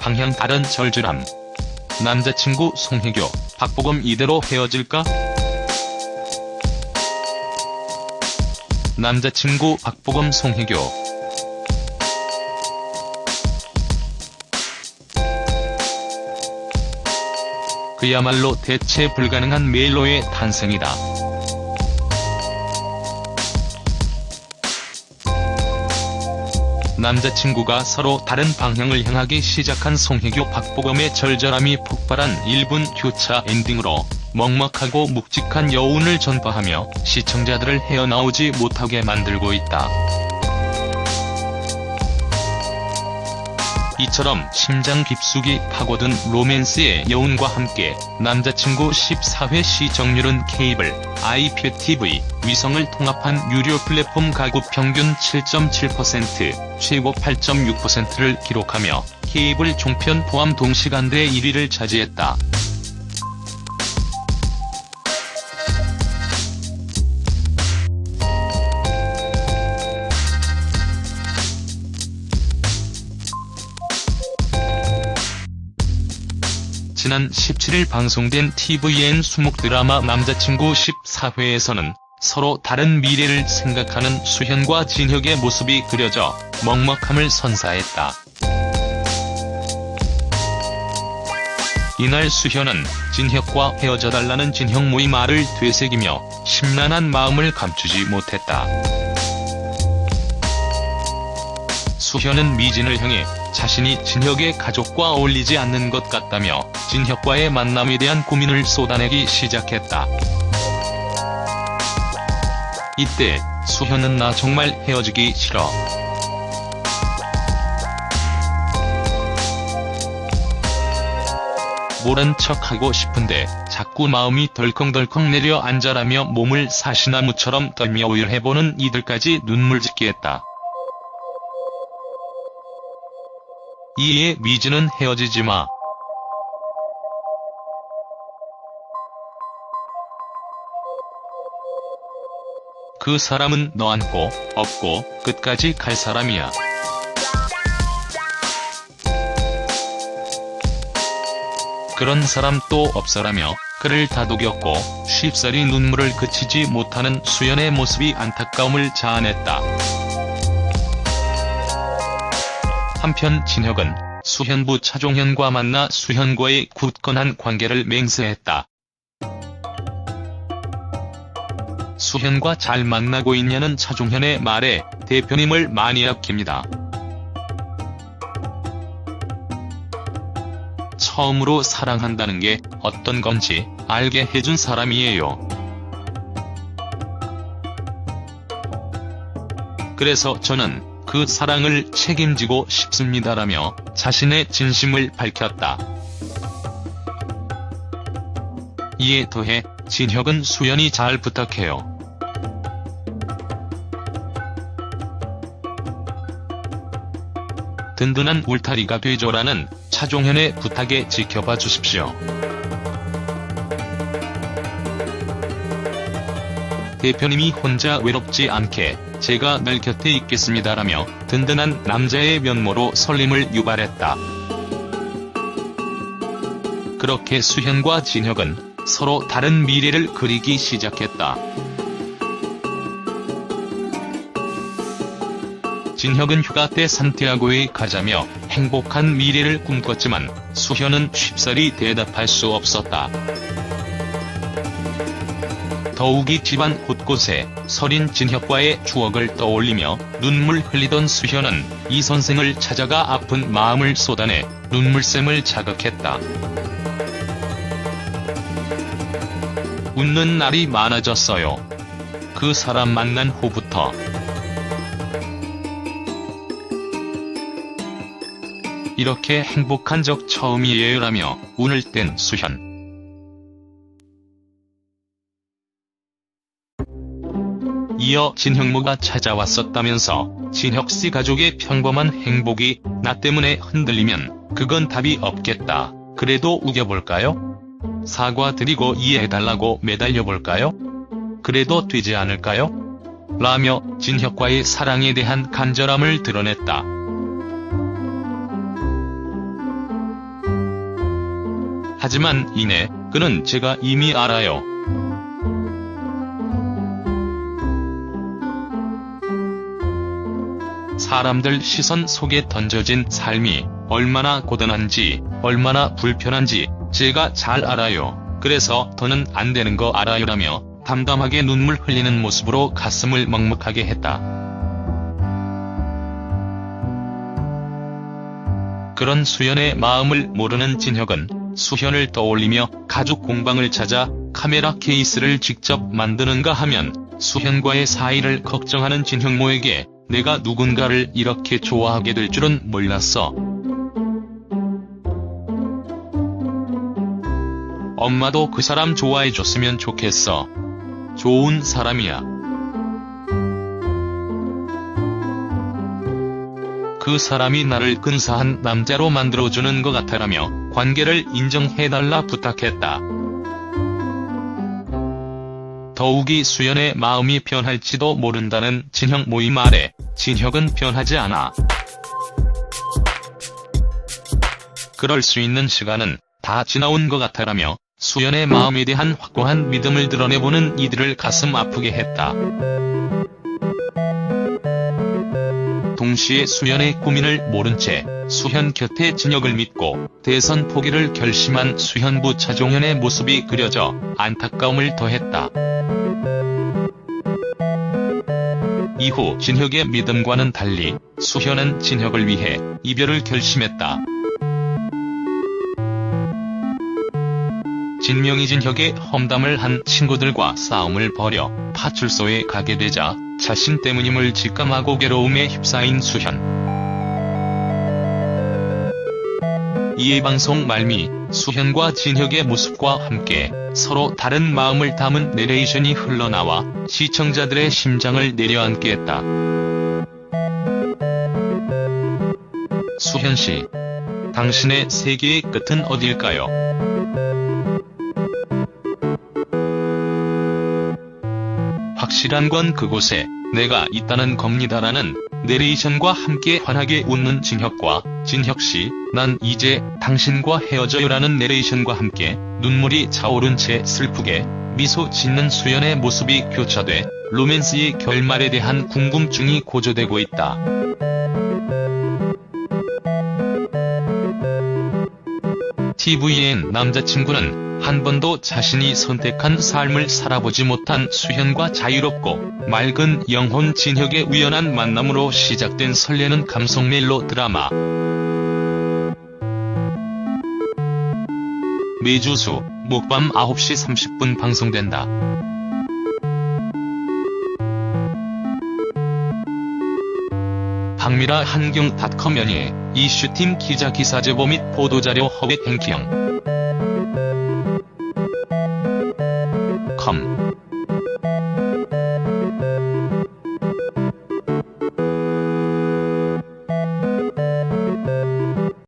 방향 다른 절절함. 남자친구 송혜교, 박보검 이대로 헤어질까? 남자친구 박보검 송혜교. 그야말로 대체 불가능한 멜로의 탄생이다. 남자친구가 서로 다른 방향을 향하기 시작한 송혜교 박보검의 절절함이 폭발한 1분 교차 엔딩으로 먹먹하고 묵직한 여운을 전파하며 시청자들을 헤어나오지 못하게 만들고 있다. 이처럼 심장 깊숙이 파고든 로맨스의 여운과 함께 남자친구 14회 시청률은 케이블, IPTV, 위성을 통합한 유료 플랫폼 가구 평균 7.7%, 최고 8.6%를 기록하며 케이블 종편 포함 동시간대 1위를 차지했다. 지난 17일 방송된 TVN 수목 드라마 남자친구 14회에서는 서로 다른 미래를 생각하는 수현과 진혁의 모습이 그려져 먹먹함을 선사했다. 이날 수현은 진혁과 헤어져달라는 진혁 모의 말을 되새기며 심란한 마음을 감추지 못했다. 수현은 미진을 향해 자신이 진혁의 가족과 어울리지 않는 것 같다며 진혁과의 만남에 대한 고민을 쏟아내기 시작했다. 이때 수현은 나 정말 헤어지기 싫어. 모른 척하고 싶은데 자꾸 마음이 덜컹덜컹 내려앉아라며 몸을 사시나무처럼 떨며 오열해보는 이들까지 눈물 짓게 했다. 이에 미진은 헤어지지 마. 그 사람은 너 안고, 업고, 끝까지 갈 사람이야. 그런 사람 또 없어라며 그를 다독였고 쉽사리 눈물을 그치지 못하는 수연의 모습이 안타까움을 자아냈다. 한편 진혁은 수현부 차종현과 만나 수현과의 굳건한 관계를 맹세했다. 수현과 잘 만나고 있냐는 차종현의 말에 대표님을 많이 아낍니다. 처음으로 사랑한다는 게 어떤 건지 알게 해준 사람이에요. 그래서 저는 그 사랑을 책임지고 싶습니다라며 자신의 진심을 밝혔다. 이에 더해 진혁은 수연이 잘 부탁해요. 든든한 울타리가 되줘라는 차종현의 부탁에 지켜봐 주십시오. 대표님이 혼자 외롭지 않게 제가 늘 곁에 있겠습니다라며 든든한 남자의 면모로 설렘을 유발했다. 그렇게 수현과 진혁은 서로 다른 미래를 그리기 시작했다. 진혁은 휴가 때 산티아고에 가자며 행복한 미래를 꿈꿨지만 수현은 쉽사리 대답할 수 없었다. 더욱이 집안 곳곳에 서린 진혁과의 추억을 떠올리며 눈물 흘리던 수현은 이 선생을 찾아가 아픈 마음을 쏟아내 눈물샘을 자극했다. 웃는 날이 많아졌어요. 그 사람 만난 후부터. 이렇게 행복한 적 처음이에요라며 운을 뗀 수현. 이어 진혁모가 찾아왔었다면서 진혁씨 가족의 평범한 행복이 나 때문에 흔들리면 그건 답이 없겠다. 그래도 우겨볼까요? 사과드리고 이해해달라고 매달려볼까요? 그래도 되지 않을까요? 라며 진혁과의 사랑에 대한 간절함을 드러냈다. 하지만 이내 그는 제가 이미 알아요. 사람들 시선 속에 던져진 삶이 얼마나 고단한지, 얼마나 불편한지 제가 잘 알아요. 그래서 더는 안 되는 거 알아요라며 담담하게 눈물 흘리는 모습으로 가슴을 먹먹하게 했다. 그런 수현의 마음을 모르는 진혁은 수현을 떠올리며 가죽 공방을 찾아 카메라 케이스를 직접 만드는가 하면 수현과의 사이를 걱정하는 진혁모에게 내가 누군가를 이렇게 좋아하게 될 줄은 몰랐어. 엄마도 그 사람 좋아해줬으면 좋겠어. 좋은 사람이야. 그 사람이 나를 근사한 남자로 만들어주는 것 같아라며 관계를 인정해달라 부탁했다. 더욱이 수연의 마음이 변할지도 모른다는 진혁 모임 말에 진혁은 변하지 않아. 그럴 수 있는 시간은 다 지나온 것 같아라며 수연의 마음에 대한 확고한 믿음을 드러내보는 이들을 가슴 아프게 했다. 동시에 수연의 고민을 모른 채 수현 곁에 진혁을 믿고 대선 포기를 결심한 수현부 차종현의 모습이 그려져 안타까움을 더했다. 이후 진혁의 믿음과는 달리 수현은 진혁을 위해 이별을 결심했다. 진명이 진혁의 험담을 한 친구들과 싸움을 벌여 파출소에 가게 되자 자신 때문임을 직감하고 괴로움에 휩싸인 수현. 이에 방송 말미 수현과 진혁의 모습과 함께 서로 다른 마음을 담은 내레이션이 흘러나와 시청자들의 심장을 내려앉게 했다. 수현 씨, 당신의 세계의 끝은 어딜까요? 확실한 건 그곳에 내가 있다는 겁니다라는 내레이션과 함께 환하게 웃는 진혁과 진혁씨, 난 이제 당신과 헤어져요라는 내레이션과 함께 눈물이 차오른 채 슬프게 미소 짓는 수연의 모습이 교차돼 로맨스의 결말에 대한 궁금증이 고조되고 있다. TVN 남자친구는 한 번도 자신이 선택한 삶을 살아보지 못한 수현과 자유롭고 맑은 영혼 진혁의 우연한 만남으로 시작된 설레는 감성 멜로 드라마. 매주 수, 목밤 9시 30분 방송된다. 박미라 한경닷컴 연예 이슈팀 기자 기사 제보 및 보도자료 허백 행키형